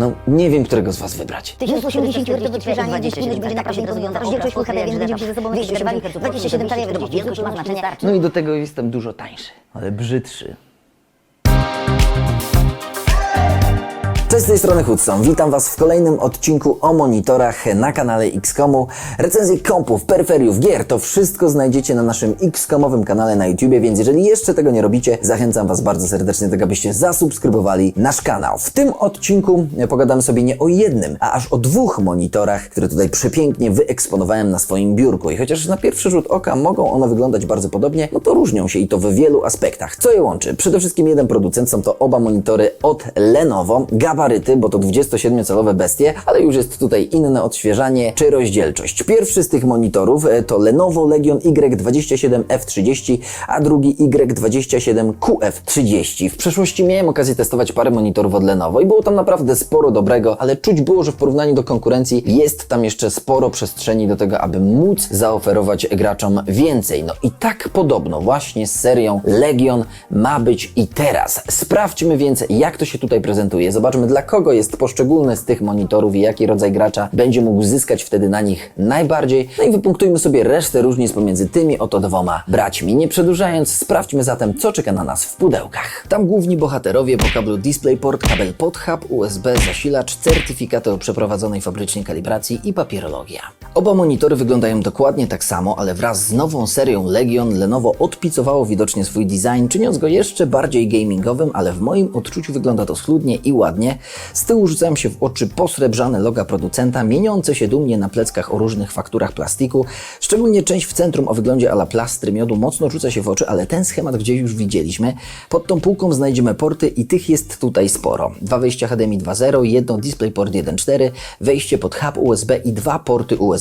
No nie wiem, którego z Was wybrać. 1080 Hz odświeżanie, gdzie spójność będzie naprawdę rozwiązana. Rozdzielczość Full HD, więc będziemy się ze sobą wyświetlali 27 cali, wiadomo, wielkość ma znaczenie. No i do tego jestem dużo tańszy, ale brzydszy. Cześć z tej strony Hudson. Witam Was w kolejnym odcinku o monitorach na kanale Xcomu. Recenzje kompów, peryferiów, gier, to wszystko znajdziecie na naszym Xcomowym kanale na YouTubie, więc jeżeli jeszcze tego nie robicie, zachęcam Was bardzo serdecznie do tego, abyście zasubskrybowali nasz kanał. W tym odcinku pogadamy sobie nie o jednym, a aż o dwóch monitorach, które tutaj przepięknie wyeksponowałem na swoim biurku. I chociaż na pierwszy rzut oka mogą one wyglądać bardzo podobnie, no to różnią się i to w wielu aspektach. Co je łączy? Przede wszystkim jeden producent, są to oba monitory od Lenovo. Gabaryty, bo to 27-calowe bestie, ale już jest tutaj inne odświeżanie czy rozdzielczość. Pierwszy z tych monitorów e, to Lenovo Legion Y27F30, a drugi Y27QF30. W przeszłości miałem okazję testować parę monitorów od Lenovo i było tam naprawdę sporo dobrego, ale czuć było, że w porównaniu do konkurencji jest tam jeszcze sporo przestrzeni do tego, aby móc zaoferować graczom więcej. No i tak podobno właśnie z serią Legion ma być i teraz. Sprawdźmy więc, jak to się tutaj prezentuje. Zobaczmy, dla kogo jest poszczególny z tych monitorów i jaki rodzaj gracza będzie mógł zyskać wtedy na nich najbardziej. No i wypunktujmy sobie resztę różnic pomiędzy tymi oto dwoma braćmi. Nie przedłużając, sprawdźmy zatem, co czeka na nas w pudełkach. Tam główni bohaterowie po kablu DisplayPort, kabel pod hub, USB, zasilacz, certyfikaty o przeprowadzonej fabrycznie kalibracji i papierologia. Oba monitory wyglądają dokładnie tak samo, ale wraz z nową serią Legion Lenovo odpicowało widocznie swój design, czyniąc go jeszcze bardziej gamingowym, ale w moim odczuciu wygląda to schludnie i ładnie. Z tyłu rzucają się w oczy posrebrzane loga producenta, mieniące się dumnie na pleckach o różnych fakturach plastiku. Szczególnie część w centrum o wyglądzie ala plastry miodu mocno rzuca się w oczy, ale ten schemat gdzieś już widzieliśmy. Pod tą półką znajdziemy porty i tych jest tutaj sporo. Dwa wejścia HDMI 2.0, jedno DisplayPort 1.4, wejście pod hub USB i dwa porty USB.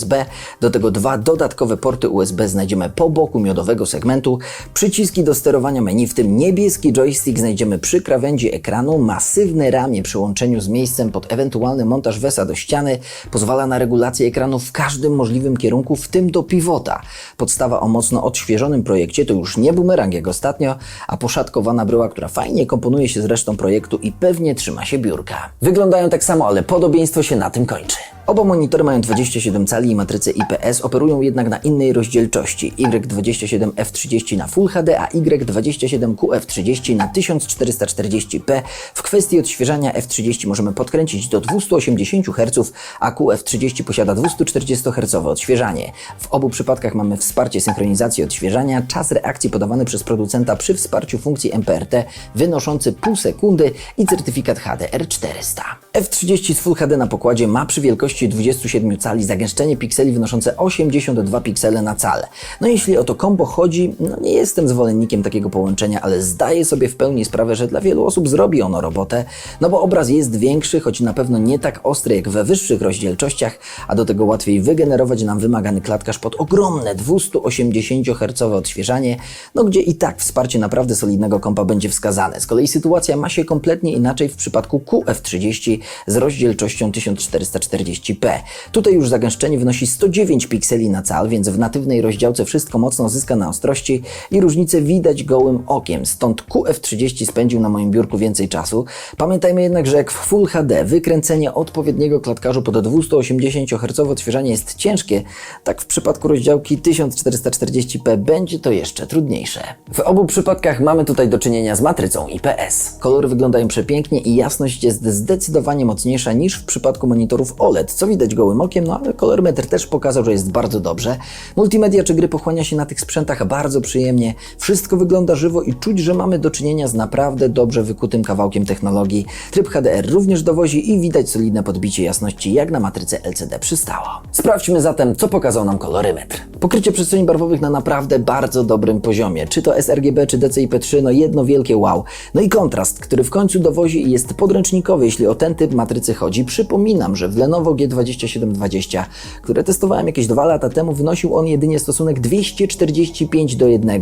Do tego dwa dodatkowe porty USB znajdziemy po boku miodowego segmentu. Przyciski do sterowania menu, w tym niebieski joystick znajdziemy przy krawędzi ekranu. Masywne ramię przy łączeniu z miejscem pod ewentualny montaż wesa do ściany pozwala na regulację ekranu w każdym możliwym kierunku, w tym do pivota. Podstawa o mocno odświeżonym projekcie to już nie bumerang jak ostatnio, a poszatkowana bryła, która fajnie komponuje się z resztą projektu i pewnie trzyma się biurka. Wyglądają tak samo, ale podobieństwo się na tym kończy. Oba monitory mają 27 cali i matrycę IPS, operują jednak na innej rozdzielczości. Y27F30 na Full HD, a Y27QF30 na 1440p. W kwestii odświeżania F30 możemy podkręcić do 280 Hz, a QF30 posiada 240 Hz odświeżanie. W obu przypadkach mamy wsparcie synchronizacji odświeżania, czas reakcji podawany przez producenta przy wsparciu funkcji MPRT wynoszący pół sekundy i certyfikat HDR400. F30 z Full HD na pokładzie ma przy wielkości 27 cali zagęszczenie pikseli wynoszące 82 piksele na cal. No jeśli o to kombo chodzi, no nie jestem zwolennikiem takiego połączenia, ale zdaję sobie w pełni sprawę, że dla wielu osób zrobi ono robotę, no bo obraz jest większy, choć na pewno nie tak ostry jak we wyższych rozdzielczościach, a do tego łatwiej wygenerować nam wymagany klatkarz pod ogromne 280 Hz odświeżanie, no gdzie i tak wsparcie naprawdę solidnego kompa będzie wskazane. Z kolei sytuacja ma się kompletnie inaczej w przypadku QF30 z rozdzielczością 1440p. Tutaj już zagęszczenie wynosi 109 pikseli na cal, więc w natywnej rozdziałce wszystko mocno zyska na ostrości i różnicę widać gołym okiem, stąd QF30 spędził na moim biurku więcej czasu. Pamiętajmy jednak, że jak w Full HD wykręcenie odpowiedniego klatkarzu pod 280 Hz odświeżanie jest ciężkie, tak w przypadku rozdziałki 1440p będzie to jeszcze trudniejsze. W obu przypadkach mamy tutaj do czynienia z matrycą IPS. Kolory wyglądają przepięknie i jasność jest zdecydowanie mocniejsza niż w przypadku monitorów OLED, co widać gołym okiem, no ale kolorometr też pokazał, że jest bardzo dobrze. Multimedia czy gry pochłania się na tych sprzętach bardzo przyjemnie, wszystko wygląda żywo i czuć, że mamy do czynienia z naprawdę dobrze wykutym kawałkiem technologii. Tryb HDR również dowozi i widać solidne podbicie jasności, jak na matryce LCD przystało. Sprawdźmy zatem, co pokazał nam kolorymetr. Pokrycie przestrzeni barwowych na naprawdę bardzo dobrym poziomie. Czy to sRGB, czy DCI-P3, no jedno wielkie wow. No i kontrast, który w końcu dowozi i jest podręcznikowy, jeśli o ten typ matrycy chodzi. Przypominam, że w Lenovo G2720, które testowałem jakieś dwa lata temu, wynosił on jedynie stosunek 245 do 1.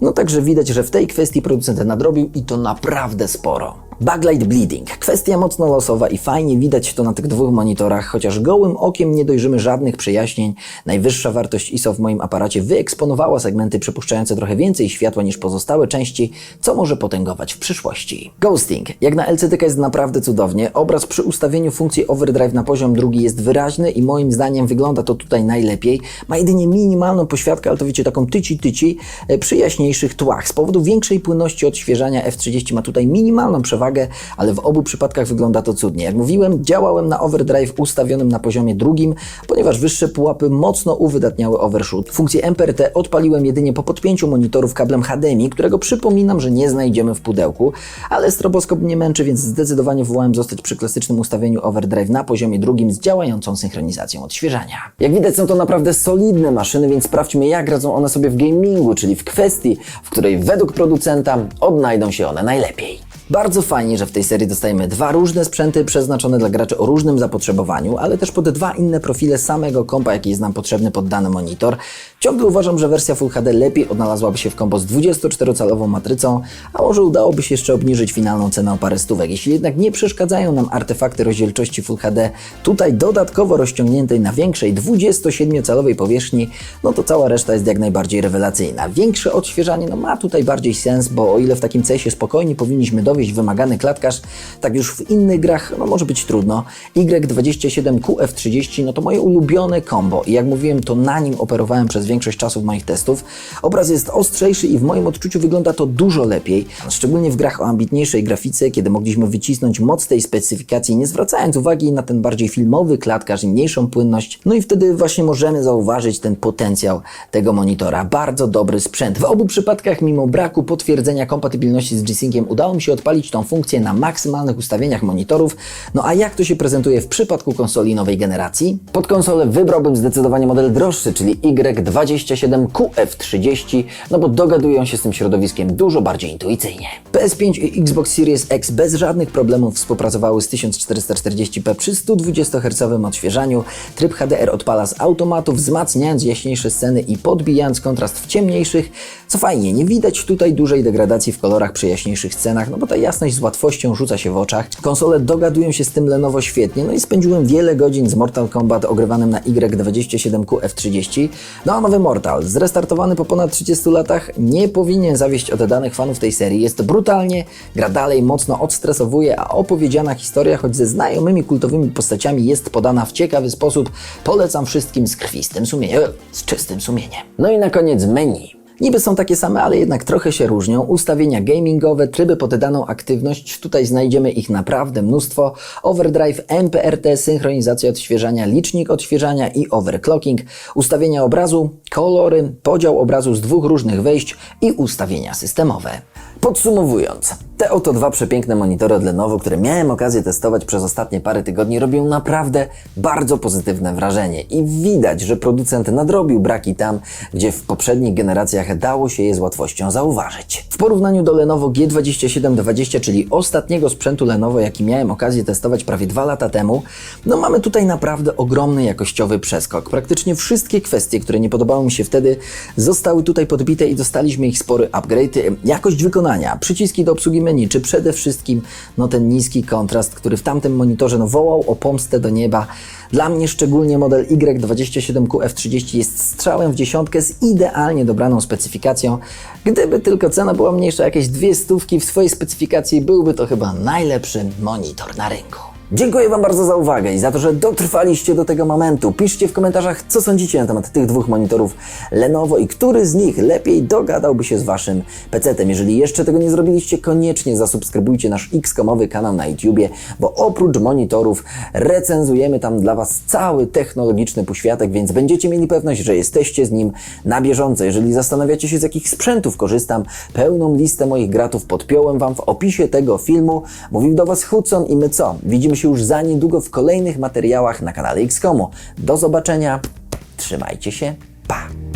No także widać, że w tej kwestii producent nadrobił i to naprawdę sporo. Backlight bleeding. Kwestia mocno losowa i fajnie widać to na tych dwóch monitorach, chociaż gołym okiem nie dojrzymy żadnych przejaśnień. Najwyższa wartość ISO w moim aparacie wyeksponowała segmenty przepuszczające trochę więcej światła niż pozostałe części, co może potęgować w przyszłości. Ghosting. Jak na LCD jest naprawdę cudownie. Obraz przy ustawieniu funkcji overdrive na poziom drugi jest wyraźny i moim zdaniem wygląda to tutaj najlepiej. Ma jedynie minimalną poświatkę, ale to wiecie, taką tyci-tyci e, przy jaśniejszych tłach. Z powodu większej płynności odświeżania F30 ma tutaj minimalną przewagę, ale w obu przypadkach wygląda to cudnie. Jak mówiłem, działałem na overdrive ustawionym na poziomie drugim, ponieważ wyższe pułapy mocno uwydatniały overshoot. Funkcję MPRT odpaliłem jedynie po podpięciu monitorów kablem HDMI, którego przypominam, że nie znajdziemy w pudełku, ale stroboskop mnie męczy, więc zdecydowanie wołałem zostać przy klasycznym ustawieniu overdrive na poziomie drugim z działającą synchronizacją odświeżania. Jak widać są to naprawdę solidne maszyny, więc sprawdźmy jak radzą one sobie w gamingu, czyli w kwestii, w której według producenta odnajdą się one najlepiej. Bardzo fajnie, że w tej serii dostajemy dwa różne sprzęty przeznaczone dla graczy o różnym zapotrzebowaniu, ale też pod dwa inne profile samego kompa, jaki jest nam potrzebny pod dany monitor. Ciągle uważam, że wersja Full HD lepiej odnalazłaby się w kombo z 24-calową matrycą, a może udałoby się jeszcze obniżyć finalną cenę o parę stówek. Jeśli jednak nie przeszkadzają nam artefakty rozdzielczości Full HD, tutaj dodatkowo rozciągniętej na większej 27-calowej powierzchni, no to cała reszta jest jak najbardziej rewelacyjna. Większe odświeżanie no ma tutaj bardziej sens, bo o ile w takim cesie spokojnie powinniśmy dowieść wymagany klatkarz, tak już w innych grach no może być trudno. Y27QF30 no to moje ulubione combo i jak mówiłem to na nim operowałem przez większość czasu moich testów. Obraz jest ostrzejszy i w moim odczuciu wygląda to dużo lepiej, szczególnie w grach o ambitniejszej grafice, kiedy mogliśmy wycisnąć moc tej specyfikacji, nie zwracając uwagi na ten bardziej filmowy klatkarz i mniejszą płynność. No i wtedy właśnie możemy zauważyć ten potencjał tego monitora. Bardzo dobry sprzęt. W obu przypadkach, mimo braku potwierdzenia kompatybilności z G-Synciem, udało mi się odpalić tą funkcję na maksymalnych ustawieniach monitorów. No a jak to się prezentuje w przypadku konsoli nowej generacji? Pod konsolę wybrałbym zdecydowanie model droższy, czyli Y27QF30, no bo dogadują się z tym środowiskiem dużo bardziej intuicyjnie. PS5 i Xbox Series X bez żadnych problemów współpracowały z 1440p przy 120 Hz odświeżaniu. Tryb HDR odpala z automatu, wzmacniając jaśniejsze sceny i podbijając kontrast w ciemniejszych. Co fajnie, nie widać tutaj dużej degradacji w kolorach przy jaśniejszych scenach, no bo ta jasność z łatwością rzuca się w oczach. Konsole dogadują się z tym Lenovo świetnie, no i spędziłem wiele godzin z Mortal Kombat ogrywanym na Y27QF30. No a nowy Mortal, zrestartowany po ponad 30 latach, nie powinien zawieść oddanych fanów tej serii. Jest brutalnie, gra dalej mocno odstresowuje, a opowiedziana historia, choć ze znajomymi kultowymi postaciami, jest podana w ciekawy sposób. Polecam wszystkim z krwistym sumieniem, z czystym sumieniem. No i na koniec menu. Niby są takie same, ale jednak trochę się różnią. Ustawienia gamingowe, tryby pod daną aktywność, tutaj znajdziemy ich naprawdę mnóstwo. Overdrive, MPRT, synchronizacja odświeżania, licznik odświeżania i overclocking. Ustawienia obrazu, kolory, podział obrazu z dwóch różnych wejść i ustawienia systemowe. Podsumowując, te oto dwa przepiękne monitory Lenovo, które miałem okazję testować przez ostatnie parę tygodni, robią naprawdę bardzo pozytywne wrażenie i widać, że producent nadrobił braki tam, gdzie w poprzednich generacjach dało się je z łatwością zauważyć. W porównaniu do Lenovo G2720, czyli ostatniego sprzętu Lenovo, jaki miałem okazję testować prawie dwa lata temu, no mamy tutaj naprawdę ogromny jakościowy przeskok. Praktycznie wszystkie kwestie, które nie podobały mi się wtedy, zostały tutaj podbite i dostaliśmy ich spory upgrade. Jakość wykonania, przyciski do obsługi menu, czy przede wszystkim no ten niski kontrast, który w tamtym monitorze no, wołał o pomstę do nieba. Dla mnie szczególnie model Y27QF30 jest strzałem w dziesiątkę z idealnie dobraną specyfikacją. Gdyby tylko cena była mniejsza, jakieś dwie stówki w swojej specyfikacji, byłby to chyba najlepszy monitor na rynku. Dziękuję Wam bardzo za uwagę i za to, że dotrwaliście do tego momentu. Piszcie w komentarzach, co sądzicie na temat tych dwóch monitorów Lenovo i który z nich lepiej dogadałby się z Waszym PC-tem. Jeżeli jeszcze tego nie zrobiliście, koniecznie zasubskrybujcie nasz X-komowy kanał na YouTubie, bo oprócz monitorów recenzujemy tam dla Was cały technologiczny półświatek, więc będziecie mieli pewność, że jesteście z nim na bieżąco. Jeżeli zastanawiacie się, z jakich sprzętów korzystam, pełną listę moich gratów podpiąłem Wam w opisie tego filmu. Mówił do Was Hudson i my co? Widzimy się już za niedługo w kolejnych materiałach na kanale X-Komu. Do zobaczenia, trzymajcie się, pa!